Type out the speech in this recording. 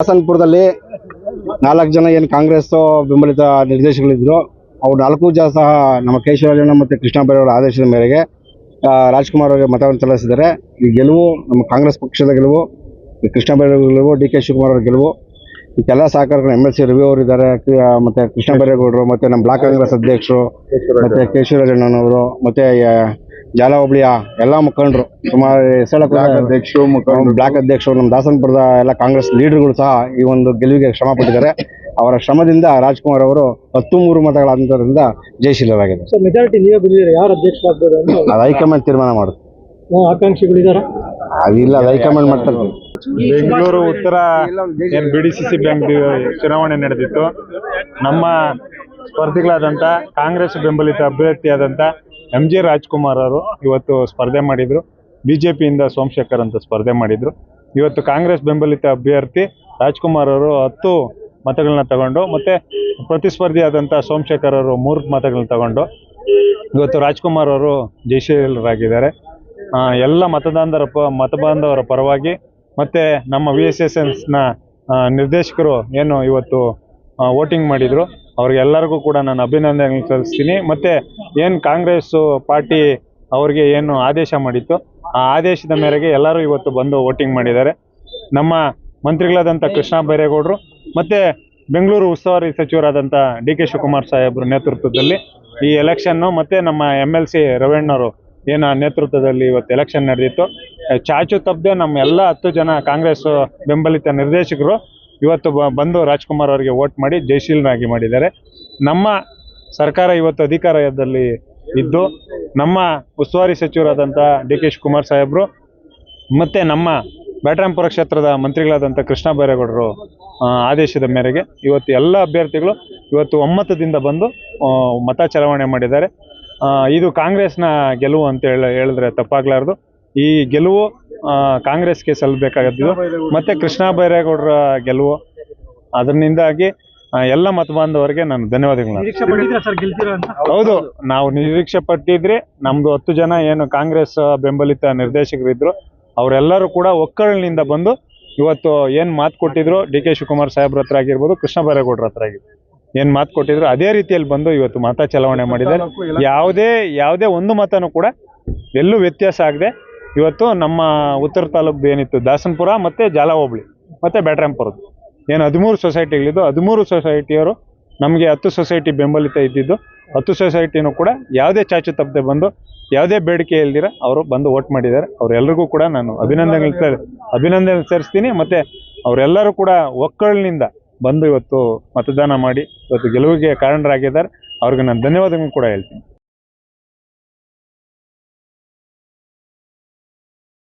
ಹಾಸನಪುರದಲ್ಲಿ ನಾಲ್ಕು ಜನ ಏನು ಕಾಂಗ್ರೆಸ್ ಬೆಂಬಲಿತ ನಿರ್ದೇಶಕರಿದ್ರು. ಅವ್ರು ನಾಲ್ಕು ಜನ ಸಹ ನಮ್ಮ ಕೇಶವರಾಜಣ್ಣ ಮತ್ತು ಕೃಷ್ಣ ಬೈರೇಗೌಡ ಆದೇಶದ ಮೇರೆಗೆ ರಾಜ್ಕುಮಾರ್ ಅವರಿಗೆ ಮತವನ್ನು ಚಲಾಯಿಸಿದ್ದಾರೆ ಈ ಗೆಲುವು, ನಮ್ಮ ಕಾಂಗ್ರೆಸ್ ಪಕ್ಷದ ಗೆಲುವು ಈ ಕೃಷ್ಣ ಬೈರೇಗೌಡ ಗೆಲುವು, ಡಿ ಕೆ ಶಿವಕುಮಾರ್ ಅವರ ಗೆಲುವು ಇದಕ್ಕೆಲ್ಲ ಸಹಕಾರಗಳು ಎಂ ಎಲ್ ಸಿ ರವಿ ಅವರು ಇದ್ದಾರೆ ಮತ್ತು ಕೃಷ್ಣ ಬೈರೇಗೌಡರು, ಮತ್ತು ನಮ್ಮ ಬ್ಲಾಕ್ ಕಾಂಗ್ರೆಸ್ ಅಧ್ಯಕ್ಷರು, ಮತ್ತು ಕೇಶವರಾಜಣ್ಣನವರು ಮತ್ತು ಜಾಲ ಹೋಬಳಿಯ ಎಲ್ಲ ಮುಖಂಡರು. ಸುಮಾರು ಹೆಸಳ ಅಧ್ಯಕ್ಷರು ಬ್ಲಾಕ್ ಅಧ್ಯಕ್ಷರು ನಮ್ಮ ದಾಸನಪುರದ ಎಲ್ಲ ಕಾಂಗ್ರೆಸ್ ಲೀಡರ್ಗಳು ಸಹ ಈ ಒಂದು ಗೆಲುವಿಗೆ ಶ್ರಮ ಪಟ್ಟಿದ್ದಾರೆ. ಅವರ ಶ್ರಮದಿಂದ ರಾಜ್ಕುಮಾರ್ ಅವರು ಹತ್ತು ಮೂರು ಮತಗಳ ಅಂತರದಿಂದ ಜಯಶೀಲರಾಗಿದೆ ಸರ್ ಮೆಜಾರಿಟಿ ನೀವೇ ಬಂದಿದ್ದೀರಾ? ಯಾರು ಅಧ್ಯಕ್ಷ ಅದು ಹೈಕಮಾಂಡ್ ತೀರ್ಮಾನ ಮಾಡುತ್ತೆ. ಯಾವ ಆಕಾಂಕ್ಷಿಗಳಿದಾರ ಅದಿಲ್ಲ ಅದು ಹೈಕಮಾಂಡ್ ಮಾಡ್ತಾರೆ. ಬೆಂಗಳೂರು ಉತ್ತರ ಏನ್ B D C C bank ಚುನಾವಣೆ ನಡೆದಿತ್ತು. ನಮ್ಮ ಸ್ಪರ್ಧಿಗಳಾದಂತ ಕಾಂಗ್ರೆಸ್ ಬೆಂಬಲಿತ ಅಭ್ಯರ್ಥಿಯಾದಂತ ಎಂ ಜಿ ರಾಜ್ಕುಮಾರ್ ಅವರು ಇವತ್ತು ಸ್ಪರ್ಧೆ ಮಾಡಿದ್ರು. ಪಿಯಿಂದ ಸೋಮಶೇಖರ್ ಅಂತ ಸ್ಪರ್ಧೆ ಮಾಡಿದ್ರು. ಇವತ್ತು ಕಾಂಗ್ರೆಸ್ ಬೆಂಬಲಿತ ಅಭ್ಯರ್ಥಿ ರಾಜ್ಕುಮಾರ್ ಅವರು ಹತ್ತು ಮತಗಳನ್ನ ತಗೊಂಡು ಮತ್ತೆ ಪ್ರತಿಸ್ಪರ್ಧಿಯಾದಂಥ ಸೋಮಶೇಖರ್ ಅವರು ಮೂರು ಮತಗಳನ್ನ ತಗೊಂಡು ಇವತ್ತು ರಾಜ್ಕುಮಾರ್ ಅವರು ಜಯಶೀಲರಾಗಿದ್ದಾರೆ. ಎಲ್ಲ ಮತದಾನರ ಪ, ಮತಬಾಂಧವರ ಪರವಾಗಿ ಮತ್ತೆ ನಮ್ಮ ವಿ ಎಸ್ ಎಸ್ ಎನ್ಸ್ನ ನಿರ್ದೇಶಕರು ಏನು ಇವತ್ತು ವೋಟಿಂಗ್ ಮಾಡಿದ್ರು. ಅವ್ರಿಗೆಲ್ಲರಿಗೂ ಕೂಡ ನಾನು ಅಭಿನಂದನೆ ಸಲ್ಲಿಸ್ತೀನಿ. ಮತ್ತೆ ಏನು ಕಾಂಗ್ರೆಸ್ ಪಾರ್ಟಿ ಅವ್ರಿಗೆ ಏನು ಆದೇಶ ಮಾಡಿತ್ತು, ಆ ಆದೇಶದ ಮೇರೆಗೆ ಎಲ್ಲರೂ ಇವತ್ತು ಬಂದು ವೋಟಿಂಗ್ ಮಾಡಿದ್ದಾರೆ. ನಮ್ಮ ಮಂತ್ರಿಗಳಾದಂಥ ಕೃಷ್ಣ ಬೈರೇಗೌಡರು, ಮತ್ತೆ ಬೆಂಗಳೂರು ಉಸ್ತುವಾರಿ ಸಚಿವರಾದಂಥ ಡಿ ಕೆ ಶಿವಕುಮಾರ್ ಸಾಹೇಬ್ರ ನೇತೃತ್ವದಲ್ಲಿ ಈ ಎಲೆಕ್ಷನ್ನು ಮತ್ತೆ ನಮ್ಮ ಎಂ ಎಲ್ ಸಿ ರವಣ್ಣವರು ಏನು ನೇತೃತ್ವದಲ್ಲಿ ಇವತ್ತು ಎಲೆಕ್ಷನ್ ನಡೆದಿತ್ತು. ಚಾಚು ತಪ್ಪದೆ ನಮ್ಮ ಎಲ್ಲ ಹತ್ತು ಜನ ಕಾಂಗ್ರೆಸ್ ಬೆಂಬಲಿತ ನಿರ್ದೇಶಕರು ಇವತ್ತು ಬಂದು ರಾಜ್ಕುಮಾರ್ ಅವರಿಗೆ ವೋಟ್ ಮಾಡಿ ಜಯಶೀಲನಾಗಿ ಮಾಡಿದ್ದಾರೆ. ನಮ್ಮ ಸರ್ಕಾರ ಇವತ್ತು ಅಧಿಕಾರದಲ್ಲಿ ಇದ್ದು, ನಮ್ಮ ಉಸ್ತುವಾರಿ ಸಚಿವರಾದಂಥ ಡಿ ಕೆ ಶಿವಕುಮಾರ್ ಸಾಹೇಬರು ಮತ್ತು ನಮ್ಮ ಬ್ಯಾಟರಾಂಪುರ ಕ್ಷೇತ್ರದ ಮಂತ್ರಿಗಳಾದಂಥ ಕೃಷ್ಣ ಬೈರೇಗೌಡರು ಆದೇಶದ ಮೇರೆಗೆ ಇವತ್ತು ಎಲ್ಲ ಅಭ್ಯರ್ಥಿಗಳು ಇವತ್ತು ಒಮ್ಮತದಿಂದ ಬಂದು ಮತ ಚಲಾವಣೆ ಮಾಡಿದ್ದಾರೆ. ಇದು ಕಾಂಗ್ರೆಸ್ನ ಗೆಲುವು ಅಂತ ಹೇಳ, ಹೇಳಿದ್ರೆ ತಪ್ಪಾಗಲಾರ್ದು. ಈ ಗೆಲುವು ಕಾಂಗ್ರೆಸ್ಗೆ ಸಲ್ಲಬೇಕಾಗದ್ದು ಮತ್ತೆ ಕೃಷ್ಣ ಬೈರೇಗೌಡರ ಗೆಲುವು. ಅದರಿಂದಾಗಿ ಎಲ್ಲ ಮತ ಬಾಂಧವರಿಗೆ ನಾನು ಧನ್ಯವಾದಗಳು. ಹೌದು ನಾವು ನಿರೀಕ್ಷೆ ಪಟ್ಟಿದ್ರೆ. ನಮ್ದು ಹತ್ತು ಜನ ಏನು ಕಾಂಗ್ರೆಸ್ ಬೆಂಬಲಿತ ನಿರ್ದೇಶಕರಿದ್ರು ಅವರೆಲ್ಲರೂ ಕೂಡ ಒಕ್ಕಲಿನಿಂದ ಬಂದು ಇವತ್ತು ಏನ್ ಮಾತು ಕೊಟ್ಟಿದ್ರು ಡಿ ಕೆ ಶಿವಕುಮಾರ್ ಸಾಹೇಬ್ರ ಹತ್ರ ಆಗಿರ್ಬೋದು ಕೃಷ್ಣ ಬೈರೇಗೌಡರ ಹತ್ರ ಆಗಿರ್ಬೋದು. ಏನ್ ಮಾತು ಕೊಟ್ಟಿದ್ರು ಅದೇ ರೀತಿಯಲ್ಲಿ ಬಂದು ಇವತ್ತು ಮತ ಚಲಾವಣೆ ಮಾಡಿದ್ದಾರೆ. ಯಾವುದೇ ಯಾವುದೇ ಒಂದು ಮತನೂ ಕೂಡ ಎಲ್ಲೂ ವ್ಯತ್ಯಾಸ ಆಗದೆ ಇವತ್ತು ನಮ್ಮ ಉತ್ತರ ತಾಲೂಕು ಏನಿತ್ತು, ದಾಸನಪುರ ಮತ್ತೆ ಜಾಲ ಹೋಬಳಿ ಮತ್ತೆ ಬ್ಯಾಟ್ರಾಂಪುರದ್ದು ಏನು ಹದಿಮೂರು ಸೊಸೈಟಿಗಳಿದ್ದು, ಹದಿಮೂರು ಸೊಸೈಟಿಯವರು ನಮಗೆ ಹತ್ತು ಸೊಸೈಟಿ ಬೆಂಬಲಿತ ಇದ್ದಿದ್ದು, ಹತ್ತು ಸೊಸೈಟಿನೂ ಕೂಡ ಯಾವುದೇ ಚಾಚು ತಪ್ಪದೆ ಬಂದು, ಯಾವುದೇ ಬೇಡಿಕೆ ಇಲ್ದಿರ ಅವರು ಬಂದು ವೋಟ್ ಮಾಡಿದ್ದಾರೆ. ಅವರೆಲ್ಲರಿಗೂ ಕೂಡ ನಾನು ಅಭಿನಂದನೆ ಅಭಿನಂದನೆ ಸೇರಿಸ್ತೀನಿ ಮತ್ತೆ ಅವರೆಲ್ಲರೂ ಕೂಡ ಒಕ್ಕಳಿನಿಂದ ಬಂದು ಇವತ್ತು ಮತದಾನ ಮಾಡಿ, ಇವತ್ತು ಗೆಲುವಿಗೆ ಕಾರಣರಾಗಿದ್ದಾರೆ. ಅವ್ರಿಗೆ ನಾನು ಧನ್ಯವಾದಗಳು ಕೂಡ ಹೇಳ್ತೀನಿ.